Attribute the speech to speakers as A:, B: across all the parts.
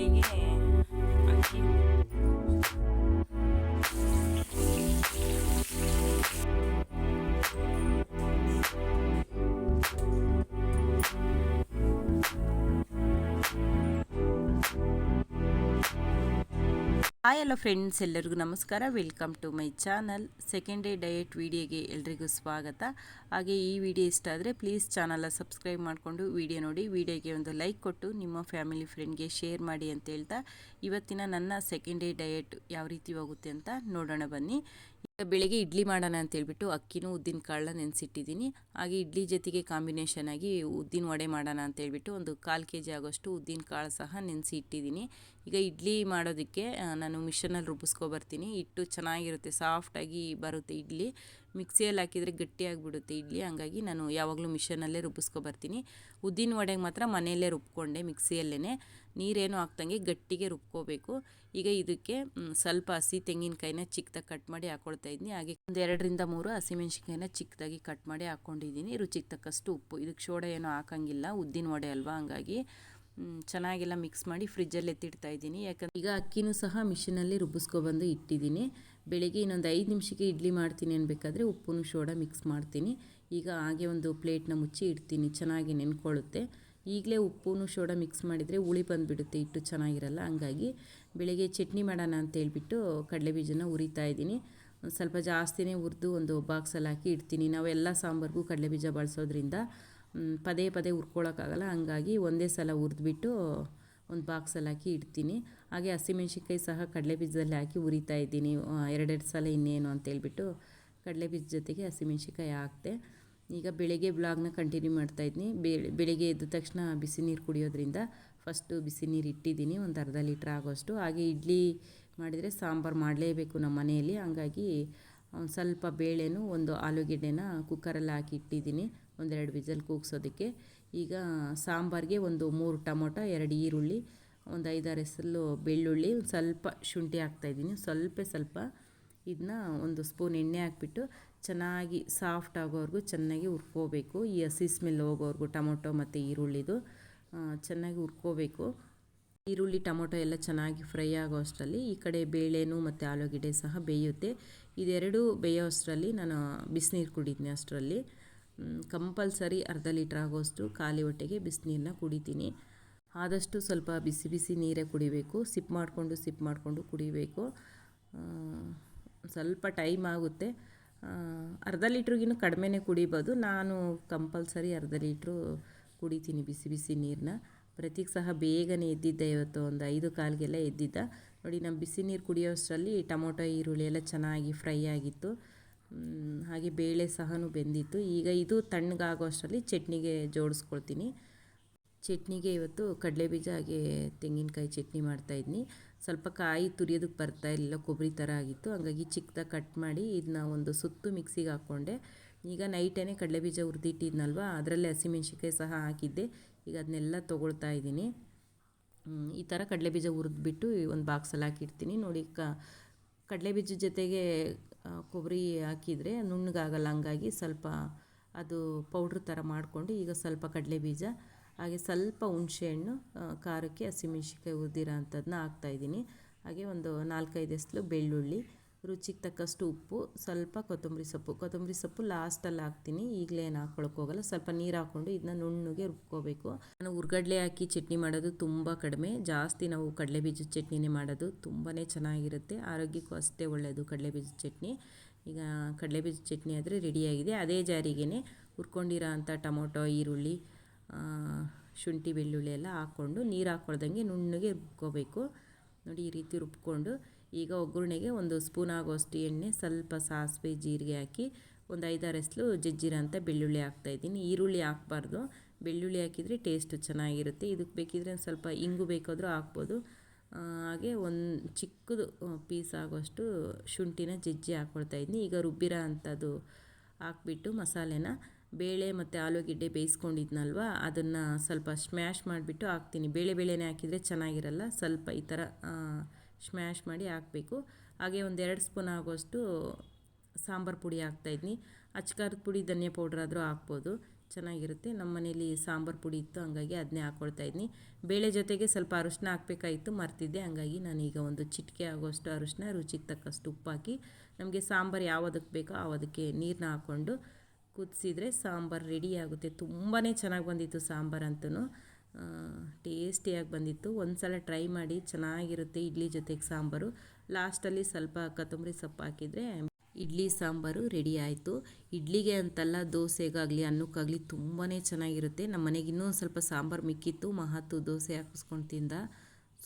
A: singing. Hi ಎಲ್ಲ friends ಎಲ್ಲರಿಗೂ ನಮಸ್ಕಾರ. Welcome to my channel second day diet ವಿಡಿಯೋಗೆ ಎಲ್ರಿಗೂ ಸ್ವಾಗತ. ಹಾಗೆ ಈ ವಿಡಿಯೋ ಇಷ್ಟ ಆದರೆ ಪ್ಲೀಸ್ ಚಾನಲ್ನ ಸಬ್ಸ್ಕ್ರೈಬ್ ಮಾಡಿಕೊಂಡು ವಿಡಿಯೋ ನೋಡಿ ವಿಡಿಯೋಗೆ ಒಂದು ಲೈಕ್ ಕೊಟ್ಟು, ನಿಮ್ಮ ಫ್ಯಾಮಿಲಿ ಫ್ರೆಂಡ್ಗೆ ಶೇರ್ ಮಾಡಿ ಅಂತ ಹೇಳ್ತಾ, ಇವತ್ತಿನ ನನ್ನ ಸೆಕೆಂಡ್ ಡೇ ಡಯಟ್ ಯಾವ ರೀತಿ ಹೋಗುತ್ತೆ ಅಂತ ನೋಡೋಣ ಬನ್ನಿ. ಬೆಳಿಗ್ಗೆ ಇಡ್ಲಿ ಮಾಡೋಣ ಅಂತ ಹೇಳ್ಬಿಟ್ಟು ಅಕ್ಕಿನೂ ಉದ್ದಿನ ಕಾಳನ್ನ ನೆನೆಸಿಟ್ಟಿದ್ದೀನಿ. ಹಾಗೆ ಇಡ್ಲಿ ಜೊತೆಗೆ ಕಾಂಬಿನೇಷನ್ ಆಗಿ ಉದ್ದಿನ ವಡೆ ಮಾಡೋಣ ಅಂತ ಹೇಳ್ಬಿಟ್ಟು ಒಂದು ಕಾಲು ಕೆ ಜಿ ಆಗೋಷ್ಟು ಉದ್ದಿನ ಕಾಳು ಸಹ ನೆನೆಸಿ ಇಟ್ಟಿದ್ದೀನಿ. ಈಗ ಇಡ್ಲಿ ಮಾಡೋದಕ್ಕೆ ನಾನು ಮಿಷನಲ್ಲಿ ರುಬ್ಬಿಸ್ಕೊಬರ್ತೀನಿ. ಇಟ್ಟು ಚೆನ್ನಾಗಿರುತ್ತೆ ಸಾಫ್ಟಾಗಿ ಬರುತ್ತೆ ಇಡ್ಲಿ. ಮಿಕ್ಸಿಯಲ್ಲಿ ಹಾಕಿದರೆ ಗಟ್ಟಿಯಾಗಿಬಿಡುತ್ತೆ ಇಡ್ಲಿ. ಹಂಗಾಗಿ ನಾನು ಯಾವಾಗಲೂ ಮಿಷನಲ್ಲೇ ರುಬ್ಬಿಸ್ಕೊಬರ್ತೀನಿ. ಉದ್ದಿನ ವಡೆಗೆ ಮಾತ್ರ ಮನೆಯಲ್ಲೇ ರುಬ್ಕೊಂಡೆ ಮಿಕ್ಸಿಯಲ್ಲೇ ನೀರೇನು ಹಾಕ್ದಂಗೆ ಗಟ್ಟಿಗೆ ರುಬ್ಕೋಬೇಕು. ಈಗ ಇದಕ್ಕೆ ಸ್ವಲ್ಪ ಹಸಿ ತೆಂಗಿನಕಾಯಿನ ಚಿಕ್ಕದಾಗಿ ಕಟ್ ಮಾಡಿ ಹಾಕ್ಕೊಳ್ತಾ ಇದ್ದೀನಿ. ಹಾಗೆ ಒಂದು ಎರಡರಿಂದ ಮೂರು ಹಸಿಮೆಣ್ಸಿನ್ಕಾಯಿನ ಚಿಕ್ಕದಾಗಿ ಕಟ್ ಮಾಡಿ ಹಾಕ್ಕೊಂಡಿದ್ದೀನಿ ರುಚಿಗೆ ತಕ್ಕಷ್ಟು ಉಪ್ಪು. ಇದಕ್ಕೆ ಶೋಡ ಏನು ಹಾಕಂಗಿಲ್ಲ. ಉದ್ದಿನ ವಡೆ ಅಲ್ವಾ? ಹಂಗಾಗಿ ಚೆನ್ನಾಗೆಲ್ಲ ಮಿಕ್ಸ್ ಮಾಡಿ ಫ್ರಿಜ್ಜಲ್ಲಿ ಎತ್ತಿಡ್ತಾ ಇದ್ದೀನಿ. ಯಾಕಂದ್ರೆ ಈಗ ಅಕ್ಕಿನೂ ಸಹ ಮಿಷಿನಲ್ಲಿ ರುಬ್ಬಿಸ್ಕೊಬಂದು ಇಟ್ಟಿದ್ದೀನಿ. ಬೆಳಿಗ್ಗೆ ಇನ್ನೊಂದು ಐದು ನಿಮಿಷಕ್ಕೆ ಇಡ್ಲಿ ಮಾಡ್ತೀನಿ ಅನ್ಬೇಕಾದ್ರೆ ಉಪ್ಪು ಶೋಡ ಮಿಕ್ಸ್ ಮಾಡ್ತೀನಿ. ಈಗ ಹಾಗೆ ಒಂದು ಪ್ಲೇಟ್ನ ಮುಚ್ಚಿ ಇಡ್ತೀನಿ. ಚೆನ್ನಾಗಿ ನೆನ್ಕೊಳ್ಳುತ್ತೆ. ಈಗಲೇ ಉಪ್ಪು ಸೋಡಾ ಮಿಕ್ಸ್ ಮಾಡಿದರೆ ಹುಳಿ ಬಂದುಬಿಡುತ್ತೆ, ಹಿಟ್ಟು ಚೆನ್ನಾಗಿರಲ್ಲ. ಹಂಗಾಗಿ ಬೆಳಗ್ಗೆ ಚಟ್ನಿ ಮಾಡೋಣ ಅಂತ ಹೇಳಿಬಿಟ್ಟು ಕಡಲೆ ಬೀಜನ ಉರಿತಾ ಇದ್ದೀನಿ. ಒಂದು ಸ್ವಲ್ಪ ಜಾಸ್ತಿನೇ ಹುರಿದು ಒಂದು ಬಾಕ್ಸಲ್ಲಿ ಹಾಕಿ ಇಡ್ತೀನಿ. ನಾವೆಲ್ಲ ಸಾಂಬಾರ್ಗೂ ಕಡಲೆ ಬೀಜ ಬಳಸೋದ್ರಿಂದ ಪದೇ ಪದೇ ಹುರ್ಕೊಳ್ಳೋಕ್ಕಾಗಲ್ಲ ಹಂಗಾಗಿ ಒಂದೇ ಸಲ ಹುರಿದ್ಬಿಟ್ಟು ಒಂದು ಬಾಕ್ಸಲ್ಲಿ ಹಾಕಿ ಇಡ್ತೀನಿ. ಹಾಗೆ ಹಸಿಮೆಣ್ಸಿನ್ಕಾಯಿ ಸಹ ಕಡಲೆ ಬೀಜದಲ್ಲಿ ಹಾಕಿ ಉರಿತಾ ಇದ್ದೀನಿ. ಎರಡೆರಡು ಸಲ ಇನ್ನೇನು ಅಂತೇಳ್ಬಿಟ್ಟು ಕಡಲೆ ಬೀಜ ಜೊತೆಗೆ ಹಸಿಮೆಣ್ಸಿನ್ಕಾಯಿ ಹಾಕ್ತೆ. ಈಗ ಬೆಳಗ್ಗೆ ಬ್ಲಾಗ್ನ ಕಂಟಿನ್ಯೂ ಮಾಡ್ತಾ ಮಾಡ್ತಾಯಿದ್ದೀನಿ ಬೆಳಗ್ಗೆ ಎದ್ದ ತಕ್ಷಣ ಬಿಸಿ ನೀರು ಕುಡಿಯೋದ್ರಿಂದ ಫಸ್ಟು ಬಿಸಿ ನೀರು ಇಟ್ಟಿದ್ದೀನಿ. ಒಂದು ಅರ್ಧ ಲೀಟ್ರ್ ಆಗೋಷ್ಟು. ಹಾಗೆ ಇಡ್ಲಿ ಮಾಡಿದರೆ ಸಾಂಬಾರು ಮಾಡಲೇಬೇಕು ನಮ್ಮ ಮನೆಯಲ್ಲಿ. ಹಾಗಾಗಿ ಒಂದು ಸ್ವಲ್ಪ ಬೇಳೆನೂ ಒಂದು ಆಲೂಗೆಡ್ಡೆನ ಕುಕ್ಕರಲ್ಲಿ ಹಾಕಿ ಇಟ್ಟಿದ್ದೀನಿ. ಒಂದೆರಡು ವಿಜಲ್ ಕೂಗ್ಸೋದಕ್ಕೆ. ಈಗ ಸಾಂಬಾರಿಗೆ ಒಂದು ಮೂರು ಟೊಮೊಟೊ, ಎರಡು ಈರುಳ್ಳಿ, ಒಂದು ಐದಾರು ಹೆಸರು ಬೆಳ್ಳುಳ್ಳಿ, ಒಂದು ಸ್ವಲ್ಪ ಶುಂಠಿ ಹಾಕ್ತಾಯಿದ್ದೀನಿ ಸ್ವಲ್ಪ ಸ್ವಲ್ಪ ಇದನ್ನ ಒಂದು ಸ್ಪೂನ್ ಎಣ್ಣೆ ಹಾಕ್ಬಿಟ್ಟು ಚೆನ್ನಾಗಿ ಸಾಫ್ಟ್ ಆಗೋವರೆಗೂ ಚೆನ್ನಾಗಿ ಹುರ್ಕೋಬೇಕು. ಈ ಹಸಿ ಸ್ಮೆಲ್ ಹೋಗೋವರೆಗೂ ಟೊಮೊಟೊ ಮತ್ತು ಈರುಳ್ಳಿದು ಚೆನ್ನಾಗಿ ಹುರ್ಕೋಬೇಕು. ಈರುಳ್ಳಿ, ಟೊಮೊಟೊ ಎಲ್ಲ ಚೆನ್ನಾಗಿ ಫ್ರೈ ಆಗೋ ಅಷ್ಟರಲ್ಲಿ ಈ ಕಡೆ ಬೇಳೆನೂ ಮತ್ತು ಆಲೂಗೆಡ್ಡೆ ಸಹ ಬೇಯುತ್ತೆ. ಇದೆರಡು ಬೇಯೋ ಅಷ್ಟರಲ್ಲಿ ನಾನು ಬಿಸಿನೀರು ಕುಡಿತೀನಿ ಅಷ್ಟರಲ್ಲಿ. ಕಂಪಲ್ಸರಿ ಅರ್ಧ ಲೀಟ್ರ್ ಆಗೋಷ್ಟು ಖಾಲಿ ಹೊಟ್ಟೆಗೆ ಬಿಸಿನೀರನ್ನ ಕುಡಿತೀನಿ. ಆದಷ್ಟು ಸ್ವಲ್ಪ ಬಿಸಿ ಬಿಸಿ ನೀರೇ ಕುಡಿಬೇಕು. ಸಿಪ್ ಮಾಡಿಕೊಂಡು ಸಿಪ್ ಮಾಡಿಕೊಂಡು ಕುಡಿಬೇಕು. ಸ್ವಲ್ಪ ಟೈಮ್ ಆಗುತ್ತೆ. ಅರ್ಧ ಲೀಟ್ರಿಗಿನ್ನೂ ಕಡಿಮೆನೇ ಕುಡಿಬೋದು. ನಾನು ಕಂಪಲ್ಸರಿ ಅರ್ಧ ಲೀಟ್ರು ಕುಡಿತೀನಿ ಬಿಸಿ ಬಿಸಿ ನೀರನ್ನ ಪ್ರತೀಕ್ ಸಹ ಬೇಗನೆ ಎದ್ದಿದ್ದೆ ಇವತ್ತು ಒಂದು ಐದು ಕಾಲಿಗೆಲ್ಲ ಎದ್ದಿದ್ದ. ನೋಡಿ ನಮ್ಮ ಬಿಸಿ ನೀರು ಕುಡಿಯೋಷ್ಟರಲ್ಲಿ ಟೊಮೊಟೊ, ಈರುಳ್ಳಿ ಎಲ್ಲ ಚೆನ್ನಾಗಿ ಫ್ರೈ ಆಗಿತ್ತು. ಹಾಗೆ ಬೇಳೆ ಸಹ ಬೆಂದಿತ್ತು. ಈಗ ಇದು ತಣ್ಣಗಾಗೋ ಅಷ್ಟರಲ್ಲಿ ಚಟ್ನಿಗೆ ಜೋಡಿಸ್ಕೊಳ್ತೀನಿ. ಚಟ್ನಿಗೆ ಇವತ್ತು ಕಡಲೆಬೀಜ ಹಾಗೆ ತೆಂಗಿನಕಾಯಿ ಚಟ್ನಿ ಮಾಡ್ತಾಯಿದ್ನಿ ಸ್ವಲ್ಪ ಕಾಯಿ ತುರಿಯೋದಕ್ಕೆ ಬರ್ತಾ ಇರಲಿಲ್ಲ, ಕೊಬ್ಬರಿ ಥರ ಆಗಿತ್ತು. ಹಾಗಾಗಿ ಚಿಕ್ಕದಾಗಿ ಕಟ್ ಮಾಡಿ ಇದನ್ನ ಒಂದು ಸುತ್ತು ಮಿಕ್ಸಿಗೆ ಹಾಕ್ಕೊಂಡೆ. ಈಗ ನೈಟೇ ಕಡಲೆಬೀಜ ಹುರಿದಿಟ್ಟಿದ್ನಲ್ವ, ಅದರಲ್ಲೇ ಹಸಿಮೆಣ್ಸಿನ್ಕಾಯಿ ಸಹ ಹಾಕಿದ್ದೆ. ಈಗ ಅದನ್ನೆಲ್ಲ ತೊಗೊಳ್ತಾ ಇದ್ದೀನಿ. ಈ ಥರ ಕಡಲೆ ಬೀಜ ಹುರಿದ್ಬಿಟ್ಟು ಒಂದು ಬಾಕ್ಸಲ್ಲಿ ಹಾಕಿರ್ತೀನಿ. ನೋಡಿ, ಕ, ಕಡಲೆ ಬೀಜ ಜೊತೆಗೆ ಕೊಬ್ಬರಿ ಹಾಕಿದರೆ ನುಣ್ಣಗಾಗಲ್ಲ. ಹಂಗಾಗಿ ಸ್ವಲ್ಪ ಅದು ಪೌಡ್ರ್ ಥರ ಮಾಡಿಕೊಂಡು ಈಗ ಸ್ವಲ್ಪ ಕಡಲೆಬೀಜ ಹಾಗೆ ಸ್ವಲ್ಪ ಹುಣಸೆಹಣ್ಣು ಖಾರಕ್ಕೆ ಹಸಿಮೆಣ್ಸಿನ್ಕಾಯಿ ಉರಿದಿರೋ ಅಂಥದ್ದನ್ನ ಹಾಕ್ತಾಯಿದ್ದೀನಿ ಹಾಗೆ ಒಂದು ನಾಲ್ಕೈದು ಎಸ್ಲು ಬೆಳ್ಳುಳ್ಳಿ, ರುಚಿಗೆ ತಕ್ಕಷ್ಟು ಉಪ್ಪು, ಸ್ವಲ್ಪ ಕೊತ್ತಂಬರಿ ಸೊಪ್ಪು. ಕೊತ್ತಂಬರಿ ಸೊಪ್ಪು ಲಾಸ್ಟಲ್ಲಿ ಹಾಕ್ತೀನಿ. ಈಗಲೇ ಏನು ಹೋಗಲ್ಲ. ಸ್ವಲ್ಪ ನೀರು ಹಾಕ್ಕೊಂಡು ಇದನ್ನ ನುಣ್ಣಗೆ ರುಬ್ಕೋಬೇಕು. ನಾನು ಹುರ್ಗಡ್ಲೆ ಹಾಕಿ ಚಟ್ನಿ ಮಾಡೋದು ತುಂಬ ಕಡಿಮೆ. ಜಾಸ್ತಿ ನಾವು ಕಡಲೆ ಬೀಜದ ಚಟ್ನಿನೇ ಮಾಡೋದು ತುಂಬಾ ಚೆನ್ನಾಗಿರುತ್ತೆ. ಆರೋಗ್ಯಕ್ಕೂ ಅಷ್ಟೇ ಒಳ್ಳೆಯದು ಕಡಲೆ ಬೀಜದ ಚಟ್ನಿ. ಈಗ ಕಡಲೆ ಬೀಜದ ಚಟ್ನಿ ಆದರೆ ರೆಡಿಯಾಗಿದೆ. ಅದೇ ಜಾರಿಗೆ ಹುರ್ಕೊಂಡಿರೋ ಅಂಥ ಟೊಮೊಟೊ, ಈರುಳ್ಳಿ ಶುಂಠಿ, ಬೆಳ್ಳುಳ್ಳಿ ಎಲ್ಲ ಹಾಕ್ಕೊಂಡು ನೀರು ಹಾಕ್ಕೊಳ್ದಂಗೆ ನುಣ್ಣಗೆ ರುಬ್ಕೋಬೇಕು. ನೋಡಿ ಈ ರೀತಿ ರುಬ್ಕೊಂಡು ಈಗ ಒಗ್ಗರಣೆಗೆ ಒಂದು ಸ್ಪೂನ್ ಆಗೋಷ್ಟು ಎಣ್ಣೆ, ಸ್ವಲ್ಪ ಸಾಸಿವೆ, ಜೀರಿಗೆ ಹಾಕಿ ಒಂದು ಐದಾರು ಎಸ್ಲು ಜಜ್ಜಿರ ಅಂತ ಬೆಳ್ಳುಳ್ಳಿ ಹಾಕ್ತಾಯಿದ್ದೀನಿ ಈರುಳ್ಳಿ ಹಾಕ್ಬಾರ್ದು. ಬೆಳ್ಳುಳ್ಳಿ ಹಾಕಿದರೆ ಟೇಸ್ಟು ಚೆನ್ನಾಗಿರುತ್ತೆ. ಇದಕ್ಕೆ ಬೇಕಿದ್ರೆ ಸ್ವಲ್ಪ ಇಂಗು ಬೇಕಾದರೂ ಹಾಕ್ಬೋದು. ಹಾಗೆ ಒಂದು ಚಿಕ್ಕದು ಪೀಸ್ ಆಗೋಷ್ಟು ಶುಂಠಿನ ಜಜ್ಜಿ ಹಾಕ್ಕೊಳ್ತಾ ಇದ್ದೀನಿ. ಈಗ ರುಬ್ಬಿರೋ ಅಂಥದ್ದು ಹಾಕ್ಬಿಟ್ಟು ಮಸಾಲೆನ ಬೇಳೆ ಮತ್ತು ಆಲೂಗೆಡ್ಡೆ ಬೇಯಿಸ್ಕೊಂಡಿದ್ನಲ್ವ? ಅದನ್ನು ಸ್ವಲ್ಪ ಸ್ಮ್ಯಾಶ್ ಮಾಡಿಬಿಟ್ಟು ಹಾಕ್ತೀನಿ. ಬೇಳೆ ಬೇಳೆನೇ ಹಾಕಿದರೆ ಚೆನ್ನಾಗಿರಲ್ಲ, ಸ್ವಲ್ಪ ಈ ಥರ ಸ್ಮ್ಯಾಶ್ ಮಾಡಿ ಹಾಕಬೇಕು. ಹಾಗೆ ಒಂದು ಎರಡು ಸ್ಪೂನ್ ಆಗೋಷ್ಟು ಸಾಂಬಾರು ಪುಡಿ ಹಾಕ್ತಾಯಿದ್ನಿ ಅಚ್ಕಾರದ ಪುಡಿ, ಧನಿಯಾ ಪೌಡ್ರ್ ಆದರೂ ಹಾಕ್ಬೋದು. ಚೆನ್ನಾಗಿರುತ್ತೆ. ನಮ್ಮ ಮನೇಲಿ ಸಾಂಬಾರು ಪುಡಿ ಇತ್ತು, ಹಂಗಾಗಿ ಅದನ್ನೇ ಹಾಕ್ಕೊಳ್ತಾ ಇದ್ನಿ. ಬೇಳೆ ಜೊತೆಗೆ ಸ್ವಲ್ಪ ಅರಿಶಿನ ಹಾಕಬೇಕಾಯಿತು, ಮರ್ತಿದ್ದೆ. ಹಂಗಾಗಿ ನಾನೀಗ ಒಂದು ಚಿಟಿಕೆ ಆಗೋಷ್ಟು ಅರಿಶಿನ, ರುಚಿಗೆ ತಕ್ಕಷ್ಟು ಉಪ್ಪು ಹಾಕಿ ನಮಗೆ ಸಾಂಬಾರು ಯಾವುದಕ್ಕೆ ಬೇಕೋ ಅದಕ್ಕೆ ನೀರನ್ನ ಹಾಕ್ಕೊಂಡು ಕುದಿಸಿದ್ರೆ ಸಾಂಬಾರು ರೆಡಿ ಆಗುತ್ತೆ. ತುಂಬಾ ಚೆನ್ನಾಗಿ ಬಂದಿತ್ತು ಸಾಂಬಾರು ಅಂತೂ ಟೇಸ್ಟಿಯಾಗಿ ಬಂದಿತ್ತು. ಒಂದು ಸಲ ಟ್ರೈ ಮಾಡಿ ಚೆನ್ನಾಗಿರುತ್ತೆ ಇಡ್ಲಿ ಜೊತೆಗೆ ಸಾಂಬಾರು. ಲಾಸ್ಟಲ್ಲಿ ಸ್ವಲ್ಪ ಕೊತ್ತಂಬರಿ ಸೊಪ್ಪು ಹಾಕಿದರೆ ಇಡ್ಲಿ ಸಾಂಬಾರು ರೆಡಿ ಆಯಿತು. ಇಡ್ಲಿಗೆ ಅಂತಲ್ಲ ದೋಸೆಗಾಗಲಿ, ಅನ್ನಕ್ಕಾಗಲಿ ತುಂಬಾ ಚೆನ್ನಾಗಿರುತ್ತೆ. ನಮ್ಮ ಮನೆಗೆ ಇನ್ನೂ ಸ್ವಲ್ಪ ಸಾಂಬಾರು ಮಿಕ್ಕಿತ್ತು. ಮಹತ್ತು ದೋಸೆ ಹಾಕಿಸ್ಕೊಂಡು ತಿಂದ.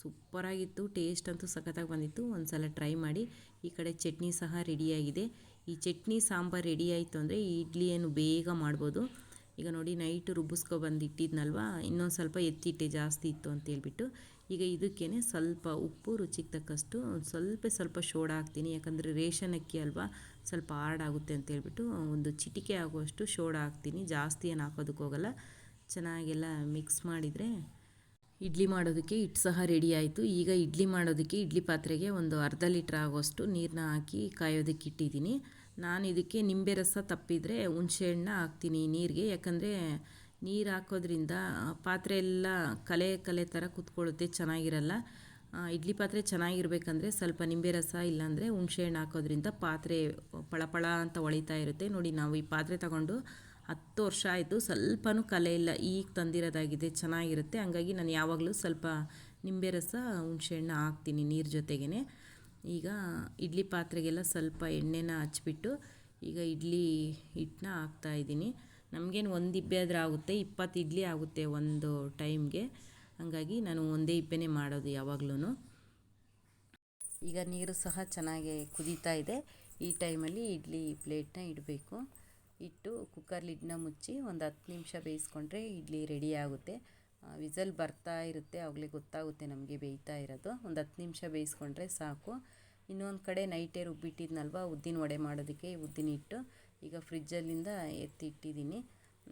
A: ಸೂಪರಾಗಿತ್ತು. ಟೇಸ್ಟ್ ಅಂತೂ ಸಖತ್ತಾಗಿ ಬಂದಿತ್ತು. ಒಂದು ಸಲ ಟ್ರೈ ಮಾಡಿ ಈ ಕಡೆ ಚಟ್ನಿ ಸಹ ರೆಡಿಯಾಗಿದೆ ಈ ಚಟ್ನಿ ಸಾಂಬಾರು ರೆಡಿ ಆಯಿತು ಅಂದರೆ ಈ ಇಡ್ಲಿಯನ್ನು ಬೇಗ ಮಾಡ್ಬೋದು. ಈಗ ನೋಡಿ ನೈಟ್ ರುಬ್ಬಿಸ್ಕೊ ಬಂದು ಇಟ್ಟಿದ್ನಲ್ವ ಇನ್ನೊಂದು ಸ್ವಲ್ಪ ಎತ್ತಿಟ್ಟೆ, ಜಾಸ್ತಿ ಇತ್ತು ಅಂತ ಹೇಳ್ಬಿಟ್ಟು. ಈಗ ಇದಕ್ಕೇ ಸ್ವಲ್ಪ ಉಪ್ಪು, ರುಚಿಗೆ ತಕ್ಕಷ್ಟು ಸ್ವಲ್ಪ ಸ್ವಲ್ಪ ಶೋಡ ಹಾಕ್ತೀನಿ. ಯಾಕಂದರೆ ರೇಷನ್ ಅಕ್ಕಿ ಅಲ್ವಾ, ಸ್ವಲ್ಪ ಆರ್ಡಾಗುತ್ತೆ ಅಂತ ಹೇಳ್ಬಿಟ್ಟು ಒಂದು ಚಿಟಿಕೆ ಆಗುವಷ್ಟು ಶೋಡ ಹಾಕ್ತೀನಿ. ಜಾಸ್ತಿ ಏನು ಹಾಕೋದಕ್ಕೆ ಹೋಗಲ್ಲ ಚೆನ್ನಾಗೆಲ್ಲ ಮಿಕ್ಸ್ ಮಾಡಿದರೆ ಇಡ್ಲಿ ಮಾಡೋದಕ್ಕೆ ಹಿಟ್ಟು ಸಹ ರೆಡಿ ಆಯಿತು. ಈಗ ಇಡ್ಲಿ ಮಾಡೋದಕ್ಕೆ ಇಡ್ಲಿ ಪಾತ್ರೆಗೆ ಒಂದು ಅರ್ಧ ಲೀಟ್ರ್ ಆಗೋಷ್ಟು ನೀರನ್ನ ಹಾಕಿ ಕಾಯೋದಕ್ಕೆ ಇಟ್ಟಿದ್ದೀನಿ. ನಾನು ಇದಕ್ಕೆ ನಿಂಬೆ ರಸ ತಪ್ಪಿದರೆ ಹುಣಸೆಹಣ್ಣ ಹಾಕ್ತೀನಿ ನೀರಿಗೆ. ಯಾಕಂದರೆ ನೀರು ಹಾಕೋದ್ರಿಂದ ಪಾತ್ರೆ ಎಲ್ಲ ಕಲೆ ಕಲೆ ಥರ ಕುತ್ಕೊಳ್ಳುತ್ತೆ, ಚೆನ್ನಾಗಿರಲ್ಲ. ಇಡ್ಲಿ ಪಾತ್ರೆ ಚೆನ್ನಾಗಿರ್ಬೇಕಂದ್ರೆ ಸ್ವಲ್ಪ ನಿಂಬೆ ರಸ, ಇಲ್ಲಾಂದರೆ ಹುಣಸೆಹಣ್ಣು ಹಾಕೋದ್ರಿಂದ ಪಾತ್ರೆ ಪಳಪಳ ಅಂತ ಹೊಳಿತಾ ಇರುತ್ತೆ. ನೋಡಿ, ನಾವು ಈ ಪಾತ್ರೆ ತಗೊಂಡು ಹತ್ತು ವರ್ಷ ಆಯಿತು, ಸ್ವಲ್ಪನೂ ಕಲೆ ಇಲ್ಲ. ಈಗ ತಂದಿರೋದಾಗಿದೆ, ಚೆನ್ನಾಗಿರುತ್ತೆ. ಹಂಗಾಗಿ ನಾನು ಯಾವಾಗಲೂ ಸ್ವಲ್ಪ ನಿಂಬೆ ರಸ ಹುಣಸೆಹಣ್ಣು ಹಾಕ್ತೀನಿ ನೀರು ಜೊತೆಗೇ ಈಗ ಇಡ್ಲಿ ಪಾತ್ರೆಗೆಲ್ಲ ಸ್ವಲ್ಪ ಎಣ್ಣೆನ ಹಚ್ಬಿಟ್ಟು ಈಗ ಇಡ್ಲಿ ಹಿಟ್ಟನ್ನ ಹಾಕ್ತಾಯಿದ್ದೀನಿ ನಮಗೇನು ಒಂದು ಇಬ್ಬೆ ಆದರೆ ಆಗುತ್ತೆ, ಇಪ್ಪತ್ತು ಇಡ್ಲಿ ಆಗುತ್ತೆ ಒಂದು ಟೈಮ್ಗೆ. ಹಾಗಾಗಿ ನಾನು ಒಂದೇ ಇಬ್ಬೆನೇ ಮಾಡೋದು ಯಾವಾಗ್ಲೂ ಈಗ ನೀರು ಸಹ ಚೆನ್ನಾಗಿ ಕುದೀತಾ ಇದೆ. ಈ ಟೈಮಲ್ಲಿ ಇಡ್ಲಿ ಪ್ಲೇಟ್ನ ಇಡಬೇಕು. ಇಟ್ಟು ಕುಕ್ಕರ್ ಲಿಡ್ನ ಮುಚ್ಚಿ ಒಂದು ಹತ್ತು ನಿಮಿಷ ಬೇಯಿಸ್ಕೊಂಡ್ರೆ ಇಡ್ಲಿ ರೆಡಿ ಆಗುತ್ತೆ. ವಿಸಲ್ ಬರ್ತಾ ಇರುತ್ತೆ ಆಗಲೇ ಗೊತ್ತಾಗುತ್ತೆ ನಮಗೆ ಬೇಯ್ತಾ ಇರೋದು. ಒಂದು ಹತ್ತು ನಿಮಿಷ ಬೇಯಿಸ್ಕೊಂಡ್ರೆ ಸಾಕು. ಇನ್ನೊಂದು ಕಡೆ ನೈಟೇ ರುಬ್ಬಿಟ್ಟಿದ್ನಲ್ವ ಉದ್ದಿನ ವಡೆ ಮಾಡೋದಕ್ಕೆ ಉದ್ದಿನ ಹಿಟ್ಟು. ಈಗ ಫ್ರಿಜ್ಜಲ್ಲಿಂದ ಎತ್ತಿ ಇಟ್ಟಿದ್ದೀನಿ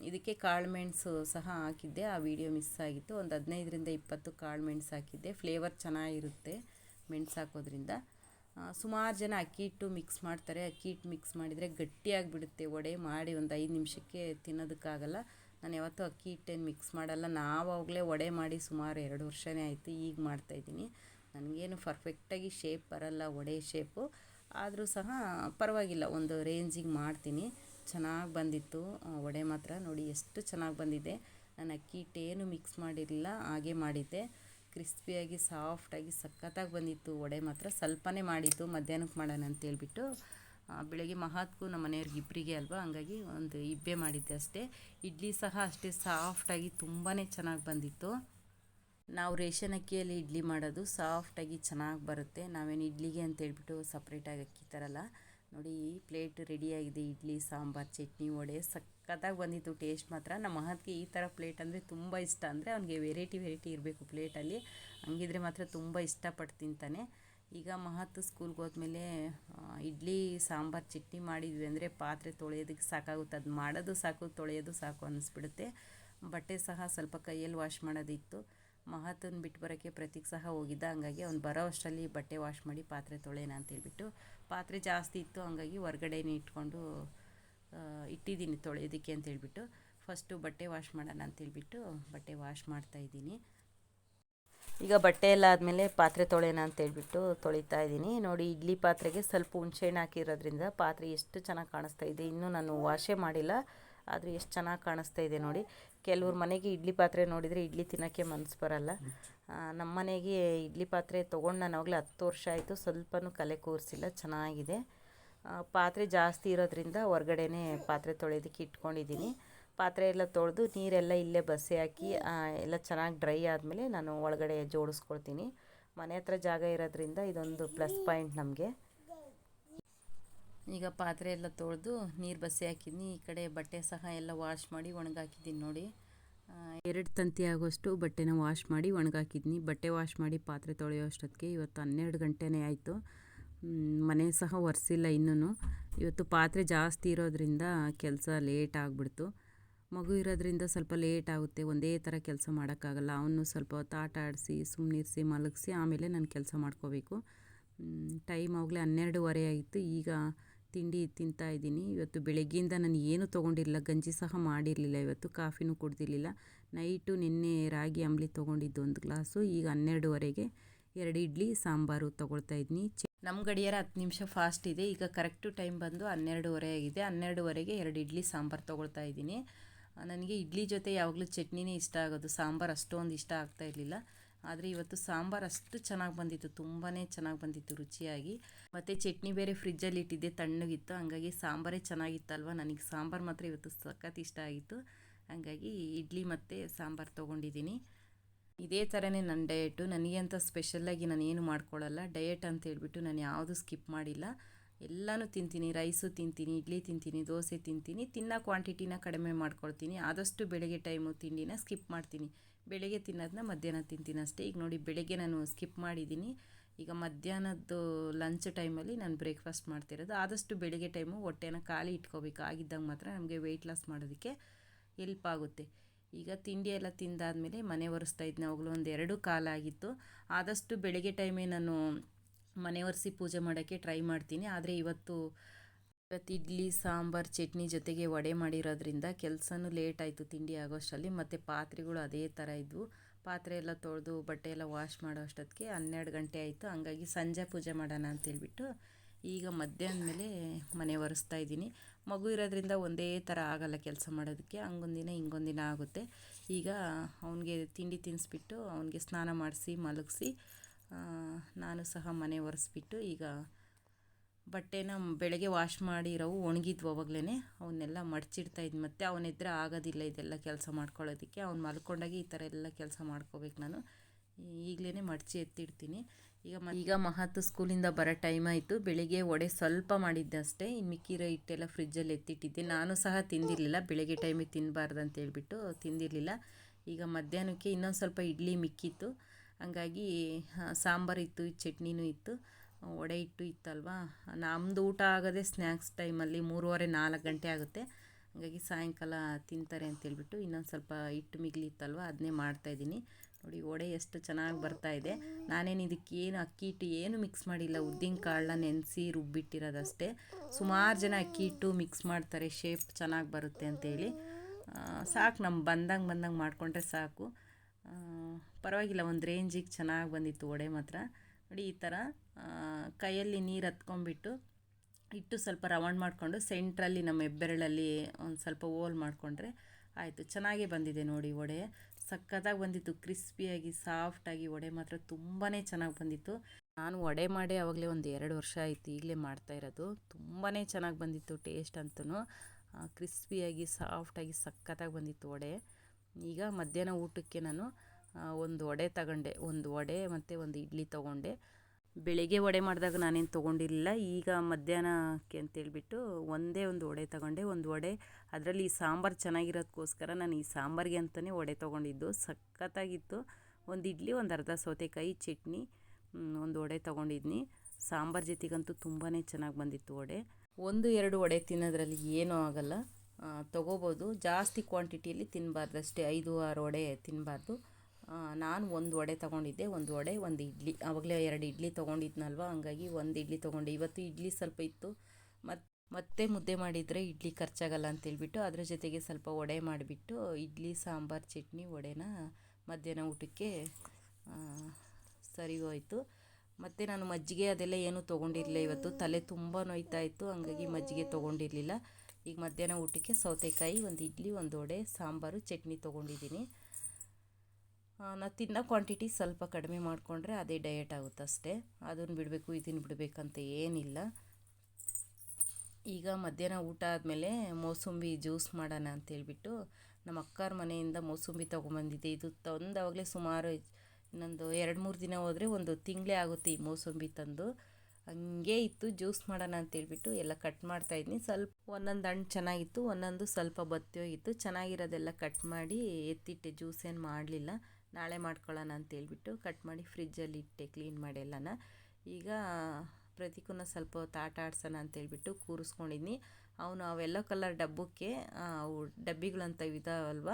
A: ಇದಕ್ಕೆ ಕಾಳುಮೆಣಸು ಸಹ ಹಾಕಿದ್ದೆ, ಆ ವಿಡಿಯೋ ಮಿಸ್ ಆಗಿತ್ತು. ಒಂದು ಹದಿನೈದರಿಂದ ಇಪ್ಪತ್ತು ಕಾಳು ಮೆಣಸು ಹಾಕಿದ್ದೆ. ಫ್ಲೇವರ್ ಚೆನ್ನಾಗಿರುತ್ತೆ ಮೆಣಸು ಹಾಕೋದ್ರಿಂದ. ಸುಮಾರು ಜನ ಅಕ್ಕಿ ಹಿಟ್ಟು ಮಿಕ್ಸ್ ಮಾಡ್ತಾರೆ. ಅಕ್ಕಿ ಹಿಟ್ಟು ಮಿಕ್ಸ್ ಮಾಡಿದರೆ ಗಟ್ಟಿಯಾಗಿಬಿಡುತ್ತೆ. ವಡೆ ಮಾಡಿ ಒಂದು ಐದು ನಿಮಿಷಕ್ಕೆ ತಿನ್ನೋದಕ್ಕಾಗಲ್ಲ. ನಾನು ಯಾವತ್ತೂ ಅಕ್ಕಿ ಹಿಟ್ಟೇನು ಮಿಕ್ಸ್ ಮಾಡಲ್ಲ. ನಾವು ವಡೆ ಮಾಡಿ ಸುಮಾರು ಎರಡು ವರ್ಷವೇ ಆಯಿತು. ಈಗ ಮಾಡ್ತಾಯಿದ್ದೀನಿ ನನಗೇನು ಪರ್ಫೆಕ್ಟಾಗಿ ಶೇಪ್ ಬರಲ್ಲ. ವಡೆ ಶೇಪು ಆದರೂ ಸಹ ಪರವಾಗಿಲ್ಲ. ಒಂದು ರೇಂಜಿಗೆ ಮಾಡ್ತೀನಿ. ಚೆನ್ನಾಗಿ ಬಂದಿತ್ತು. ವಡೆ ಮಾತ್ರ ನೋಡಿ ಎಷ್ಟು ಚೆನ್ನಾಗಿ ಬಂದಿದೆ. ನಾನು ಅಕ್ಕಿ ಹಿಟ್ಟೇನು ಮಿಕ್ಸ್ ಮಾಡಿರಲಿಲ್ಲ. ಹಾಗೆ ಮಾಡಿದ್ದೆ. ಕ್ರಿಸ್ಪಿಯಾಗಿ, ಸಾಫ್ಟಾಗಿ, ಸಖತ್ತಾಗಿ ಬಂದಿತ್ತು. ವಡೆ ಮಾತ್ರ ಸ್ವಲ್ಪನೇ ಮಾಡಿತ್ತು ಮಧ್ಯಾಹ್ನಕ್ಕೆ ಮಾಡೋಣ ಅಂತೇಳ್ಬಿಟ್ಟು ಬೆಳಗ್ಗೆ ಮಹತ್ಗೂ ನಮ್ಮ ಮನೆಯವ್ರಿಗೆ ಇಬ್ಬರಿಗೆ ಅಲ್ವಾ? ಹಂಗಾಗಿ ಒಂದು ಇಬ್ಬೆ ಮಾಡಿದ್ದೆ ಅಷ್ಟೇ. ಇಡ್ಲಿ ಸಹ ಅಷ್ಟೇ ಸಾಫ್ಟಾಗಿ ತುಂಬಾ ಚೆನ್ನಾಗಿ ಬಂದಿತ್ತು. ನಾವು ರೇಷನ್ ಅಕ್ಕಿಯಲ್ಲಿ ಇಡ್ಲಿ ಮಾಡೋದು ಸಾಫ್ಟಾಗಿ ಚೆನ್ನಾಗಿ ಬರುತ್ತೆ. ನಾವೇನು ಇಡ್ಲಿಗೆ ಅಂತೇಳ್ಬಿಟ್ಟು ಸಪ್ರೇಟಾಗಿ ಅಕ್ಕಿ ತರಲ್ಲ. ನೋಡಿ ಪ್ಲೇಟ್ ರೆಡಿಯಾಗಿದೆ. ಇಡ್ಲಿ, ಸಾಂಬಾರು, ಚಟ್ನಿ, ವಡೆ, ಸಖತ್ತಾಗಿ ಬಂದಿತ್ತು. ಟೇಸ್ಟ್ ಮಾತ್ರ. ನಮ್ಮ ಮಹತ್ಗೆ ಈ ಥರ ಪ್ಲೇಟ್ ಅಂದರೆ ತುಂಬ ಇಷ್ಟ. ಅಂದರೆ ಅವನಿಗೆ ವೆರೈಟಿ ವೆರೈಟಿ ಇರಬೇಕು ಪ್ಲೇಟಲ್ಲಿ. ಹಂಗಿದ್ರೆ ಮಾತ್ರ ತುಂಬ ಇಷ್ಟಪಟ್ಟು ತಿಂತಾನೆ. ಈಗ ಮಹತ್ ಸ್ಕೂಲ್ಗೆ ಹೋದ್ಮೇಲೆ ಇಡ್ಲಿ, ಸಾಂಬಾರು, ಚಟ್ನಿ ಮಾಡಿದ್ವಿ ಅಂದರೆ ಪಾತ್ರೆ ತೊಳೆಯೋದಕ್ಕೆ ಸಾಕಾಗುತ್ತೆ. ಅದು ಮಾಡೋದು ಸಾಕು, ತೊಳೆಯೋದು ಸಾಕು ಅನ್ನಿಸ್ಬಿಡುತ್ತೆ. ಬಟ್ಟೆ ಸಹ ಸ್ವಲ್ಪ ಕೈಯಲ್ಲಿ ವಾಶ್ ಮಾಡೋದಿತ್ತು. ಮಹತ್ವನ ಬಿಟ್ಟು ಬರೋಕ್ಕೆ ಪ್ರತೀಕ್ ಸಹ ಹೋಗಿದ್ದ. ಹಂಗಾಗಿ ಅವ್ನು ಬರೋ ಅಷ್ಟರಲ್ಲಿ ಬಟ್ಟೆ ವಾಶ್ ಮಾಡಿ ಪಾತ್ರೆ ತೊಳೆಯೋಣ ಅಂತೇಳ್ಬಿಟ್ಟು ಪಾತ್ರೆ ಜಾಸ್ತಿ ಇತ್ತು. ಹಂಗಾಗಿ ಹೊರ್ಗಡೆನೇ ಇಟ್ಕೊಂಡು ಇಟ್ಟಿದ್ದೀನಿ ತೊಳೆಯೋದಕ್ಕೆ ಅಂತೇಳ್ಬಿಟ್ಟು. ಫಸ್ಟು ಬಟ್ಟೆ ವಾಶ್ ಮಾಡೋಣ ಅಂತೇಳ್ಬಿಟ್ಟು ಬಟ್ಟೆ ವಾಶ್ ಮಾಡ್ತಾಯಿದ್ದೀನಿ ಈಗ ಬಟ್ಟೆ ಎಲ್ಲ ಆದಮೇಲೆ ಪಾತ್ರೆ ತೊಳೆಯೋಣ ಅಂತೇಳ್ಬಿಟ್ಟು ತೊಳಿತಾ ಇದ್ದೀನಿ. ನೋಡಿ, ಇಡ್ಲಿ ಪಾತ್ರೆಗೆ ಸ್ವಲ್ಪ ಹುಣ್ಸೆಹಣ್ಣು ಹಾಕಿರೋದ್ರಿಂದ ಪಾತ್ರೆ ಎಷ್ಟು ಚೆನ್ನಾಗಿ ಕಾಣಿಸ್ತಾ ಇದೆ. ಇನ್ನೂ ನಾನು ವಾಶೇ ಮಾಡಿಲ್ಲ, ಆದರೆ ಎಷ್ಟು ಚೆನ್ನಾಗಿ ಕಾಣಿಸ್ತಾ ಇದೆ ನೋಡಿ. ಕೆಲವ್ರ ಮನೆಗೆ ಇಡ್ಲಿ ಪಾತ್ರೆ ನೋಡಿದರೆ ಇಡ್ಲಿ ತಿನ್ನೋಕ್ಕೆ ಮನಸ್ಸು ಬರಲ್ಲ. ನಮ್ಮ ಮನೆಗೆ ಇಡ್ಲಿ ಪಾತ್ರೆ ತೊಗೊಂಡು ನಾನು ಆಗಲೇ ಹತ್ತು ವರ್ಷ ಆಯಿತು, ಸ್ವಲ್ಪನೂ ಕಲೆ ಕೂರಿಸಿಲ್ಲ, ಚೆನ್ನಾಗಿದೆ. ಪಾತ್ರೆ ಜಾಸ್ತಿ ಇರೋದ್ರಿಂದ ಹೊರ್ಗಡೆನೇ ಪಾತ್ರೆ ತೊಳೆಯೋದಕ್ಕೆ ಇಟ್ಕೊಂಡಿದ್ದೀನಿ. ಪಾತ್ರೆ ಎಲ್ಲ ತೊಳೆದು ನೀರೆಲ್ಲ ಇಲ್ಲೇ ಬಸ್ಸೆ ಹಾಕಿ ಎಲ್ಲ ಚೆನ್ನಾಗಿ ಡ್ರೈ ಆದಮೇಲೆ ನಾನು ಒಳಗಡೆ ಜೋಡಿಸ್ಕೊಳ್ತೀನಿ. ಮನೆ ಹತ್ರ ಜಾಗ ಇರೋದ್ರಿಂದ ಇದೊಂದು ಪ್ಲಸ್ ಪಾಯಿಂಟ್ ನಮಗೆ. ಈಗ ಪಾತ್ರೆ ಎಲ್ಲ ತೊಳೆದು ನೀರು ಬಸಿ ಹಾಕಿದ್ದೀನಿ ಈ ಕಡೆ ಬಟ್ಟೆ ಸಹ ಎಲ್ಲ ವಾಶ್ ಮಾಡಿ ಒಣಗಾಕಿದ್ದೀನಿ ನೋಡಿ. ಎರಡು ತಂತಿ ಆಗೋಷ್ಟು ಬಟ್ಟೆನ ವಾಶ್ ಮಾಡಿ ಒಣಗಾಕಿದ್ದೀನಿ ಬಟ್ಟೆ ವಾಶ್ ಮಾಡಿ ಪಾತ್ರೆ ತೊಳೆಯೋ ಅಷ್ಟೊತ್ತಿಗೆ ಇವತ್ತು ಹನ್ನೆರಡು ಗಂಟೆನೇ ಆಯಿತು. ಮನೆ ಸಹ ಒರೆಸಿಲ್ಲ ಇನ್ನೂ ಇವತ್ತು ಪಾತ್ರೆ ಜಾಸ್ತಿ ಇರೋದ್ರಿಂದ ಕೆಲಸ ಲೇಟ್ ಆಗಿಬಿಡ್ತು. ಮಗು ಇರೋದ್ರಿಂದ ಸ್ವಲ್ಪ ಲೇಟ್ ಆಗುತ್ತೆ. ಒಂದೇ ಥರ ಕೆಲಸ ಮಾಡೋಕ್ಕಾಗಲ್ಲ. ಅವನು ಸ್ವಲ್ಪ ಹೊತ್ತು ಆಟ ಆಡಿಸಿ ಸುಮ್ಮನಿರಿಸಿ ಮಲಗಿಸಿ, ಆಮೇಲೆ ನಾನು ಕೆಲಸ ಮಾಡ್ಕೋಬೇಕು. ಟೈಮ್ ಆಗಲೇ ಹನ್ನೆರಡುವರೆ ಆಯಿತು. ಈಗ ತಿಂಡಿ ತಿಂತಾ ಇದ್ದೀನಿ. ಇವತ್ತು ಬೆಳಗ್ಗೆಯಿಂದ ನಾನು ಏನು ತೊಗೊಂಡಿರಲಿಲ್ಲ, ಗಂಜಿ ಸಹ ಮಾಡಿರಲಿಲ್ಲ. ಇವತ್ತು ಕಾಫಿನೂ ಕುಡ್ದಿರಲಿಲ್ಲ. ನೈಟು ನಿನ್ನೆ ರಾಗಿ ಅಂಬಲಿ ತೊಗೊಂಡಿದ್ದು ಒಂದು ಗ್ಲಾಸು. ಈಗ ಹನ್ನೆರಡುವರೆಗೆ ಎರಡು ಇಡ್ಲಿ, ಸಾಂಬಾರು ತೊಗೊಳ್ತಾ ಇದ್ದೀನಿ. ನಮ್ಮ ಗಡಿಯಾರ ಹತ್ತು ನಿಮಿಷ ಫಾಸ್ಟ್ ಇದೆ. ಈಗ ಕರೆಕ್ಟು ಟೈಮ್ ಬಂದು ಹನ್ನೆರಡುವರೆ ಆಗಿದೆ. ಹನ್ನೆರಡುವರೆಗೆ ಎರಡು ಇಡ್ಲಿ, ಸಾಂಬಾರು ತೊಗೊಳ್ತಾ ಇದ್ದೀನಿ. ನನಗೆ ಇಡ್ಲಿ ಜೊತೆ ಯಾವಾಗಲೂ ಚಟ್ನಿನೇ ಇಷ್ಟ ಆಗೋದು. ಸಾಂಬಾರು ಅಷ್ಟೊಂದು ಇಷ್ಟ ಆಗ್ತಾ ಇರಲಿಲ್ಲ. ಆದರೆ ಇವತ್ತು ಸಾಂಬಾರು ಅಷ್ಟು ಚೆನ್ನಾಗಿ ಬಂದಿತ್ತು ತುಂಬಾ ಚೆನ್ನಾಗಿ ಬಂದಿತ್ತು ರುಚಿಯಾಗಿ. ಮತ್ತು ಚಟ್ನಿ ಬೇರೆ ಫ್ರಿಜ್ಜಲ್ಲಿ ಇಟ್ಟಿದ್ದೆ, ತಣ್ಣಗಿತ್ತು. ಹಂಗಾಗಿ ಸಾಂಬಾರೇ ಚೆನ್ನಾಗಿತ್ತಲ್ವ? ನನಗೆ ಸಾಂಬಾರು ಮಾತ್ರ ಇವತ್ತು ಸಖತ್ ಇಷ್ಟ ಆಗಿತ್ತು. ಹಂಗಾಗಿ ಇಡ್ಲಿ ಮತ್ತು ಸಾಂಬಾರು ತೊಗೊಂಡಿದ್ದೀನಿ. ಇದೇ ಥರನೇ ನನ್ನ ಡಯಟು ನನಗೆ ಅಂತ ಸ್ಪೆಷಲ್ಲಾಗಿ ನಾನು ಏನು ಮಾಡ್ಕೊಳ್ಳಲ್ಲ ಡಯಟ್ ಅಂತ ಹೇಳ್ಬಿಟ್ಟು ನಾನು ಯಾವುದೂ ಸ್ಕಿಪ್ ಮಾಡಿಲ್ಲ. ಎಲ್ಲಾನು ತಿಂತೀನಿ ರೈಸು ತಿಂತೀನಿ, ಇಡ್ಲಿ ತಿಂತೀನಿ, ದೋಸೆ ತಿಂತೀನಿ. ತಿನ್ನೋ ಕ್ವಾಂಟಿಟಿನ ಕಡಿಮೆ ಮಾಡ್ಕೊಳ್ತೀನಿ. ಆದಷ್ಟು ಬೆಳಗ್ಗೆ ಟೈಮು ತಿಂಡಿನ ಸ್ಕಿಪ್ ಮಾಡ್ತೀನಿ. ಬೆಳಗ್ಗೆ ತಿನ್ನೋದನ್ನ ಮಧ್ಯಾಹ್ನ ತಿಂತೀನಿ ಅಷ್ಟೇ. ಈಗ ನೋಡಿ ಬೆಳಗ್ಗೆ ನಾನು ಸ್ಕಿಪ್ ಮಾಡಿದ್ದೀನಿ. ಈಗ ಮಧ್ಯಾಹ್ನದ್ದು ಲಂಚ್ ಟೈಮಲ್ಲಿ ನಾನು ಬ್ರೇಕ್ಫಾಸ್ಟ್ ಮಾಡ್ತಿರೋದು. ಆದಷ್ಟು ಬೆಳಗ್ಗೆ ಟೈಮು ಹೊಟ್ಟೆನ ಖಾಲಿ ಇಟ್ಕೋಬೇಕು. ಆಗಿದ್ದಾಗ ಮಾತ್ರ ನಮಗೆ ವೆಯ್ಟ್ ಲಾಸ್ ಮಾಡೋದಕ್ಕೆ ಹೆಲ್ಪ್ ಆಗುತ್ತೆ. ಈಗ ತಿಂಡಿ ಎಲ್ಲ ತಿಂದಾದಮೇಲೆ ಮನೆ ಒರೆಸ್ತಾ ಇದ್ದೆ ಅವಾಗಲೂ ಒಂದು ಎರಡು ಕಾಲ ಆಗಿತ್ತು. ಆದಷ್ಟು ಬೆಳಗ್ಗೆ ಟೈಮೇ ನಾನು ಮನೆ ಒರೆಸಿ ಪೂಜೆ ಮಾಡೋಕ್ಕೆ ಟ್ರೈ ಮಾಡ್ತೀನಿ. ಆದರೆ ಇವತ್ತು ಇವತ್ತು ಇಡ್ಲಿ, ಸಾಂಬಾರು, ಚಟ್ನಿ ಜೊತೆಗೆ ವಡೆ ಮಾಡಿರೋದ್ರಿಂದ ಕೆಲಸನೂ ಲೇಟ್ ಆಯಿತು ತಿಂಡಿ ಆಗೋಷ್ಟರಲ್ಲಿ, ಮತ್ತು ಪಾತ್ರೆಗಳು ಅದೇ ಥರ ಇದ್ವು. ಪಾತ್ರೆ ಎಲ್ಲ ತೊಳೆದು, ಬಟ್ಟೆ ಎಲ್ಲ ವಾಶ್ ಮಾಡೋ ಅಷ್ಟೊತ್ತಿಗೆ ಹನ್ನೆರಡು ಗಂಟೆ ಆಯಿತು. ಹಂಗಾಗಿ ಸಂಜೆ ಪೂಜೆ ಮಾಡೋಣ ಅಂತೇಳ್ಬಿಟ್ಟು ಈಗ ಮಧ್ಯಾಹ್ನ ಮೇಲೆ ಮನೆ ಒರೆಸ್ತಾ ಇದ್ದೀನಿ. ಮಗು ಇರೋದ್ರಿಂದ ಒಂದೇ ಥರ ಆಗಲ್ಲ ಕೆಲಸ ಮಾಡೋದಕ್ಕೆ. ಹಂಗೊಂದಿನ ಹಿಂಗೊಂದಿನ ಆಗುತ್ತೆ. ಈಗ ಅವನಿಗೆ ತಿಂಡಿ ತಿನ್ನಿಸ್ಬಿಟ್ಟು ಅವನಿಗೆ ಸ್ನಾನ ಮಾಡಿಸಿ, ಮಲಗಿಸಿ ನಾನು ಸಹ ಮನೆ ಒರೆಸ್ಬಿಟ್ಟು ಈಗ ಬಟ್ಟೆನ ಬೆಳಗ್ಗೆ ವಾಶ್ ಮಾಡಿರೋವು ಒಣಗಿದ್ವು ಅವಾಗಲೇ ಅವನ್ನೆಲ್ಲ ಮಡಚಿಡ್ತಾ ಇದ್ದು ಮತ್ತು ಅವನಿದ್ರೆ ಆಗೋದಿಲ್ಲ ಇದೆಲ್ಲ ಕೆಲಸ ಮಾಡ್ಕೊಳ್ಳೋದಕ್ಕೆ ಅವ್ನು ಮಲ್ಕೊಂಡಾಗೆ ಈ ಥರ ಎಲ್ಲ ಕೆಲಸ ಮಾಡ್ಕೋಬೇಕು ನಾನು. ಈಗಲೇ ಮಡಚಿ ಎತ್ತಿಡ್ತೀನಿ. ಈಗ ಮ ಈಗ ಮಹತ್ತು ಸ್ಕೂಲಿಂದ ಬರೋ ಟೈಮ್ ಆಯಿತು. ಬೆಳಿಗ್ಗೆ ಒಡೆ ಸ್ವಲ್ಪ ಮಾಡಿದ್ದೆ ಅಷ್ಟೇ. ಇನ್ನು ಮಿಕ್ಕಿರೋ ಹಿಟ್ಟೆಲ್ಲ ಫ್ರಿಜ್ಜಲ್ಲಿ ಎತ್ತಿಟ್ಟಿದ್ದೆ. ನಾನು ಸಹ ತಿಂದಿರಲಿಲ್ಲ. ಬೆಳಗ್ಗೆ ಟೈಮಿಗೆ ತಿನ್ನಬಾರ್ದು ಅಂತ ಹೇಳ್ಬಿಟ್ಟು ತಿಂದಿರಲಿಲ್ಲ. ಈಗ ಮಧ್ಯಾಹ್ನಕ್ಕೆ ಇನ್ನೊಂದು ಸ್ವಲ್ಪ ಇಡ್ಲಿ ಮಿಕ್ಕಿತ್ತು. ಹಂಗಾಗಿ ಸಾಂಬಾರಿತ್ತು ಚಟ್ನಿನೂ ಇತ್ತು. ವಡೆ ಹಿಟ್ಟು ಇತ್ತಲ್ವಾ? ನಮ್ಮದು ಊಟ ಆಗೋದೇ ಸ್ನ್ಯಾಕ್ಸ್ ಟೈಮಲ್ಲಿ ಮೂರುವರೆ ನಾಲ್ಕು ಗಂಟೆ ಆಗುತ್ತೆ. ಹಾಗಾಗಿ ಸಾಯಂಕಾಲ ತಿಂತಾರೆ ಅಂತೇಳ್ಬಿಟ್ಟು ಇನ್ನೊಂದು ಸ್ವಲ್ಪ ಹಿಟ್ಟು ಮಿಗಿಲಿತ್ತಲ್ವ ಅದನ್ನೇ ಮಾಡ್ತಾಯಿದ್ದೀನಿ ನೋಡಿ, ವಡೆ ಎಷ್ಟು ಚೆನ್ನಾಗಿ ಬರ್ತಾಯಿದೆ ನಾನೇನು ಇದಕ್ಕೆ ಏನು ಅಕ್ಕಿ ಹಿಟ್ಟು ಏನು ಮಿಕ್ಸ್ ಮಾಡಿಲ್ಲ. ಉದ್ದಿನ ಕಾಳನ್ನ ನೆನೆಸಿ ರುಬ್ಬಿಟ್ಟಿರೋದಷ್ಟೇ. ಸುಮಾರು ಜನ ಅಕ್ಕಿ ಹಿಟ್ಟು ಮಿಕ್ಸ್ ಮಾಡ್ತಾರೆ. ಶೇಪ್ ಚೆನ್ನಾಗಿ ಬರುತ್ತೆ ಅಂತೇಳಿ ಸಾಕು ನಮ್ಮ ಬಂದಂಗೆ ಬಂದಂಗೆ ಮಾಡಿಕೊಂಡ್ರೆ ಸಾಕು. ಪರವಾಗಿಲ್ಲ, ಒಂದು ರೇಂಜಿಗೆ ಚೆನ್ನಾಗಿ ಬಂದಿತ್ತು ವಡೆ ಮಾತ್ರ. ನೋಡಿ ಈ ಥರ ಕೈಯಲ್ಲಿ ನೀರು ಹತ್ಕೊಂಡ್ಬಿಟ್ಟು ಇಟ್ಟು ಸ್ವಲ್ಪ ರೌಂಡ್ ಮಾಡಿಕೊಂಡು ಸೆಂಟ್ರಲ್ಲಿ ನಮ್ಮ ಹೆಬ್ಬೆರಳಲ್ಲಿ ಒಂದು ಸ್ವಲ್ಪ ಓಲ್ ಮಾಡಿಕೊಂಡ್ರೆ ಆಯಿತು. ಚೆನ್ನಾಗೇ ಬಂದಿದೆ ನೋಡಿ ವಡೆ. ಸಕ್ಕತ್ತಾಗಿ ಬಂದಿತ್ತು. ಕ್ರಿಸ್ಪಿಯಾಗಿ, ಸಾಫ್ಟಾಗಿ ವಡೆ ಮಾತ್ರ ತುಂಬಾ ಚೆನ್ನಾಗಿ ಬಂದಿತ್ತು. ನಾನು ವಡೆ ಮಾಡಿ ಆವಾಗಲೇ ಒಂದು ಎರಡು ವರ್ಷ ಆಯಿತು ಈಗಲೇ ಮಾಡ್ತಾ ಇರೋದು. ತುಂಬಾ ಚೆನ್ನಾಗಿ ಬಂದಿತ್ತು ಟೇಸ್ಟ್ ಅಂತೂ ಕ್ರಿಸ್ಪಿಯಾಗಿ, ಸಾಫ್ಟಾಗಿ ಸಕ್ಕತ್ತಾಗಿ ಬಂದಿತ್ತು ವಡೆ. ಈಗ ಮಧ್ಯಾಹ್ನ ಊಟಕ್ಕೆ ನಾನು ಒಂದು ವಡೆ ತಗೊಂಡೆ, ಒಂದು ವಡೆ ಮತ್ತು ಒಂದು ಇಡ್ಲಿ ತೊಗೊಂಡೆ. ಬೆಳಿಗ್ಗೆ ವಡೆ ಮಾಡಿದಾಗ ನಾನೇನು ತೊಗೊಂಡಿರಲಿಲ್ಲ. ಈಗ ಮಧ್ಯಾಹ್ನಕ್ಕೆ ಅಂತೇಳ್ಬಿಟ್ಟು ಒಂದೇ ಒಂದು ವಡೆ ತಗೊಂಡೆ. ಒಂದು ವಡೆ ಅದರಲ್ಲಿ ಈ ಸಾಂಬಾರು ಚೆನ್ನಾಗಿರೋದಕ್ಕೋಸ್ಕರ ನಾನು ಈ ಸಾಂಬಾರಿಗೆ ಅಂತಲೇ ವಡೆ ತೊಗೊಂಡಿದ್ದು. ಸಖತ್ತಾಗಿತ್ತು. ಒಂದು ಇಡ್ಲಿ, ಒಂದು ಅರ್ಧ ಸೌತೆಕಾಯಿ ಚಟ್ನಿ ಒಂದು ವಡೆ ತೊಗೊಂಡಿದ್ನಿ. ಸಾಂಬಾರು ಜೊತೆಗಂತೂ ತುಂಬಾ ಚೆನ್ನಾಗಿ ಬಂದಿತ್ತು ವಡೆ. ಒಂದು ಎರಡು ವಡೆ ತಿನ್ನೋದ್ರಲ್ಲಿ ಏನೂ ಆಗೋಲ್ಲ. ತೊಗೋಬೋದು. ಜಾಸ್ತಿ ಕ್ವಾಂಟಿಟಿಯಲ್ಲಿ ತಿನ್ನಬಾರ್ದು ಅಷ್ಟೇ. ಐದು, ಆರು ವಡೆ ತಿನ್ನಬಾರ್ದು ನಾನು ಒಂದು ವಡೆ ತೊಗೊಂಡಿದ್ದೆ, ಒಂದು ವಡೆ, ಒಂದು ಇಡ್ಲಿ. ಆವಾಗಲೇ ಎರಡು ಇಡ್ಲಿ ತೊಗೊಂಡಿದ್ನಲ್ವ? ಹಂಗಾಗಿ ಒಂದು ಇಡ್ಲಿ ತೊಗೊಂಡೆ. ಇವತ್ತು ಇಡ್ಲಿ ಸ್ವಲ್ಪ ಇತ್ತು. ಮತ್ತು ಮತ್ತೆ ಮುದ್ದೆ ಮಾಡಿದರೆ ಇಡ್ಲಿ ಖರ್ಚಾಗಲ್ಲ ಅಂತೇಳ್ಬಿಟ್ಟು ಅದ್ರ ಜೊತೆಗೆ ಸ್ವಲ್ಪ ವಡೆ ಮಾಡಿಬಿಟ್ಟು, ಇಡ್ಲಿ, ಸಾಂಬಾರು, ಚಟ್ನಿ, ವಡೆನ ಮಧ್ಯಾಹ್ನ ಊಟಕ್ಕೆ ಸರಿ ಹೋಯಿತು. ಮತ್ತು ನಾನು ಮಜ್ಜಿಗೆ ಅದೆಲ್ಲ ಏನೂ ತೊಗೊಂಡಿರಲಿಲ್ಲ ಇವತ್ತು. ತಲೆ ತುಂಬ ನೋಯ್ತಾ ಇತ್ತು ಹಂಗಾಗಿ ಮಜ್ಜಿಗೆ ತೊಗೊಂಡಿರಲಿಲ್ಲ. ಈಗ ಮಧ್ಯಾಹ್ನ ಊಟಕ್ಕೆ ಸೌತೆಕಾಯಿ, ಒಂದು ಇಡ್ಲಿ, ಒಂದು ವಡೆ, ಸಾಂಬಾರು, ಚಟ್ನಿ ತೊಗೊಂಡಿದ್ದೀನಿ. ನಾವು ತಿನ್ನೋ ಕ್ವಾಂಟಿಟಿ ಸ್ವಲ್ಪ ಕಡಿಮೆ ಮಾಡಿಕೊಂಡ್ರೆ ಅದೇ ಡಯಟ್ ಆಗುತ್ತೆ ಅಷ್ಟೇ ಅದನ್ನು ಬಿಡಬೇಕು ಇದನ್ನು ಬಿಡಬೇಕಂತ ಏನಿಲ್ಲ. ಈಗ ಮಧ್ಯಾಹ್ನ ಊಟ ಆದಮೇಲೆ ಮೋಸಂಬಿ ಜ್ಯೂಸ್ ಮಾಡೋಣ ಅಂತೇಳ್ಬಿಟ್ಟು ನಮ್ಮ ಅಕ್ಕಾರ ಮನೆಯಿಂದ ಮೋಸಂಬಿ ತೊಗೊಂಬಂದಿದ್ದೆ. ಇದು ತಂದವಾಗಲೇ ಸುಮಾರು ಇನ್ನೊಂದು ಎರಡು ಮೂರು ದಿನ ಹೋದರೆ ಒಂದು ತಿಂಗಳೇ ಆಗುತ್ತೆ ಈ ಮೋಸಂಬಿ ತಂದು. ಹಂಗೆ ಇತ್ತು ಜ್ಯೂಸ್ ಮಾಡೋಣ ಅಂತೇಳ್ಬಿಟ್ಟು ಎಲ್ಲ ಕಟ್ ಮಾಡ್ತಾಯಿದ್ನಿ ಸ್ವಲ್ಪ ಒಂದೊಂದು ಹಣ್ಣು ಚೆನ್ನಾಗಿತ್ತು, ಒಂದೊಂದು ಸ್ವಲ್ಪ ಬತ್ತಿ ಹೋಗಿತ್ತು ಚೆನ್ನಾಗಿರೋದೆಲ್ಲ ಕಟ್ ಮಾಡಿ ಎತ್ತಿಟ್ಟೆ ಜ್ಯೂಸ್ ಏನು ಮಾಡಲಿಲ್ಲ. ನಾಳೆ ಮಾಡ್ಕೊಳ್ಳೋಣ ಅಂತೇಳ್ಬಿಟ್ಟು ಕಟ್ ಮಾಡಿ ಫ್ರಿಜ್ಜಲ್ಲಿ ಇಟ್ಟೆ, ಕ್ಲೀನ್ ಮಾಡಿ ಎಲ್ಲನ. ಈಗ ಪ್ರತಿಕೂನ ಸ್ವಲ್ಪ ಹೊತ್ತು ಆಟ ಆಡ್ಸೋಣ ಅಂತೇಳ್ಬಿಟ್ಟು ಕೂರಿಸ್ಕೊಂಡಿದ್ನಿ. ಅವನು ಅವೆಲ್ಲೋ ಕಲರ್ ಡಬ್ಬಕ್ಕೆ ಅವು ಡಬ್ಬಿಗಳಂತ ಇದಾವಲ್ವ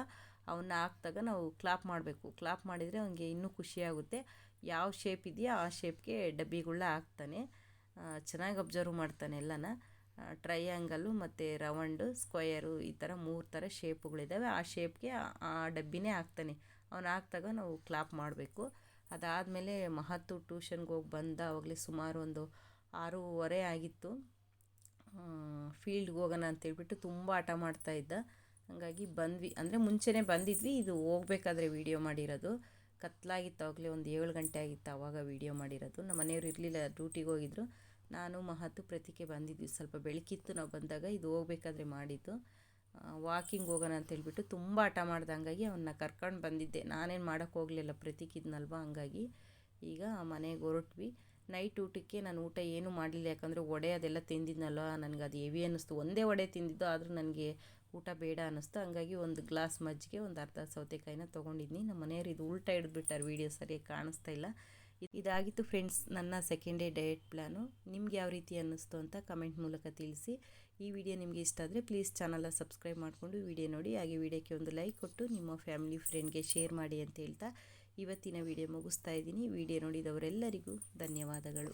A: ಅವನ್ನ ಹಾಕ್ದಾಗ ನಾವು ಕ್ಲಾಪ್ ಮಾಡಬೇಕು. ಕ್ಲಾಪ್ ಮಾಡಿದರೆ ಅವನಿಗೆ ಇನ್ನೂ ಖುಷಿಯಾಗುತ್ತೆ ಯಾವ ಶೇಪ್ ಇದೆಯೋ ಆ ಶೇಪ್ಗೆ ಡಬ್ಬಿಗಳನ್ನ ಹಾಕ್ತಾನೆ. ಚೆನ್ನಾಗಿ ಅಬ್ಸರ್ವ್ ಮಾಡ್ತಾನೆ ಎಲ್ಲನ. ಟ್ರಯಾಂಗಲ್ಲು ಮತ್ತು ರವಂಡು ಸ್ಕ್ವಯರು ಈ ಥರ ಮೂರು ಥರ ಶೇಪುಗಳಿದ್ದಾವೆ ಆ ಶೇಪ್ಗೆ ಆ ಡಬ್ಬಿನೇ ಹಾಕ್ತಾನೆ. ಅವನು ಹಾಕ್ದಾಗ ನಾವು ಕ್ಲಾಪ್ ಮಾಡಬೇಕು. ಅದಾದಮೇಲೆ ಮಹತ್ತು ಟ್ಯೂಷನ್ಗೆ ಹೋಗಿ ಬಂದ ಆವಾಗಲೇ ಸುಮಾರು ಒಂದು ಆರೂವರೆ ಆಗಿತ್ತು. ಫೀಲ್ಡ್ಗೆ ಹೋಗೋಣ ಅಂತೇಳ್ಬಿಟ್ಟು ತುಂಬ ಆಟ ಮಾಡ್ತಾ ಇದ್ದ. ಹಾಗಾಗಿ ಬಂದ್ವಿ. ಅಂದರೆ ಮುಂಚೆನೇ ಬಂದಿದ್ವಿ. ಇದು ಹೋಗ್ಬೇಕಾದ್ರೆ ವೀಡಿಯೋ ಮಾಡಿರೋದು. ಕತ್ಲಾಗಿತ್ತು ಆಗಲೇ ಒಂದು ಏಳು ಗಂಟೆ ಆಗಿತ್ತು ಆವಾಗ ವೀಡಿಯೋ ಮಾಡಿರೋದು. ನಮ್ಮ ಮನೆಯವರು ಇರಲಿಲ್ಲ ಡ್ಯೂಟಿಗೆ ಹೋಗಿದ್ರು. ನಾನು ಮಹತ್ತು ಪ್ರತಿಕೆ ಬಂದಿದ್ವಿ. ಸ್ವಲ್ಪ ಬೆಳಕಿತ್ತು. ನಾವು ಬಂದಾಗ ಇದು ಹೋಗ್ಬೇಕಾದ್ರೆ ಮಾಡಿದ್ದು. ವಾಕಿಂಗ್ ಹೋಗೋಣ ಅಂತ ಹೇಳ್ಬಿಟ್ಟು ತುಂಬ ಆಟ ಮಾಡ್ದೆ. ಹಂಗಾಗಿ ಅವನ್ನ ಕರ್ಕೊಂಡು ಬಂದಿದ್ದೆ. ನಾನೇನು ಮಾಡೋಕ್ಕೆ ಹೋಗಲಿಲ್ಲ. ಪ್ರತೀಕಿದ್ನಲ್ವ ಹಂಗಾಗಿ ಈಗ ಮನೆಗೆ ಹೊರಟ್ವಿ. ನೈಟ್ ಊಟಕ್ಕೆ ನಾನು ಊಟ ಏನೂ ಮಾಡಲಿಲ್ಲ. ಯಾಕಂದರೆ ಒಡೆ ಅದೆಲ್ಲ ತಿಂದಿದ್ನಲ್ವ? ನನಗೆ ಅದು ಹೆವಿ ಅನ್ನಿಸ್ತು. ಒಂದೇ ವಡೆ ತಿಂದಿದ್ದು, ಆದರೂ ನನಗೆ ಊಟ ಬೇಡ ಅನ್ನಿಸ್ತು. ಹಂಗಾಗಿ ಒಂದು ಗ್ಲಾಸ್ ಮಜ್ಜಿಗೆ, ಒಂದು ಅರ್ಧ ಸೌತೆಕಾಯಿನ ತೊಗೊಂಡಿದ್ನಿ. ನಮ್ಮ ಮನೆಯವ್ರು ಇದು ಉಲ್ಟಾ ಹಿಡಿದ್ಬಿಟ್ಟಾರೆ ವೀಡಿಯೋ ಸರಿಯಾಗಿ ಕಾಣಿಸ್ತಾ ಇಲ್ಲ. ಇದಾಗಿತ್ತು ಫ್ರೆಂಡ್ಸ್ ನನ್ನ ಸೆಕೆಂಡ್ ಡೇ ಡಯಟ್ ಪ್ಲ್ಯಾನು ನಿಮ್ಗೆ ಯಾವ ರೀತಿ ಅನ್ನಿಸ್ತು ಅಂತ ಕಮೆಂಟ್ ಮೂಲಕ ತಿಳಿಸಿ. ಈ ವಿಡಿಯೋ ನಿಮಗೆ ಇಷ್ಟ ಆದರೆ ಪ್ಲೀಸ್ ಚಾನಲ್ನ ಸಬ್ಸ್ಕ್ರೈಬ್ ಮಾಡಿಕೊಂಡು ವಿಡಿಯೋ ನೋಡಿ, ಹಾಗೆ ವಿಡಿಯೋಕ್ಕೆ ಒಂದು ಲೈಕ್ ಕೊಟ್ಟು ನಿಮ್ಮ ಫ್ಯಾಮಿಲಿ ಫ್ರೆಂಡ್ಗೆ ಶೇರ್ ಮಾಡಿ ಅಂತ ಹೇಳ್ತಾ ಇವತ್ತಿನ ವಿಡಿಯೋ ಮುಗಿಸ್ತಾ ಇದ್ದೀನಿ. ವಿಡಿಯೋ ನೋಡಿದವರೆಲ್ಲರಿಗೂ ಧನ್ಯವಾದಗಳು.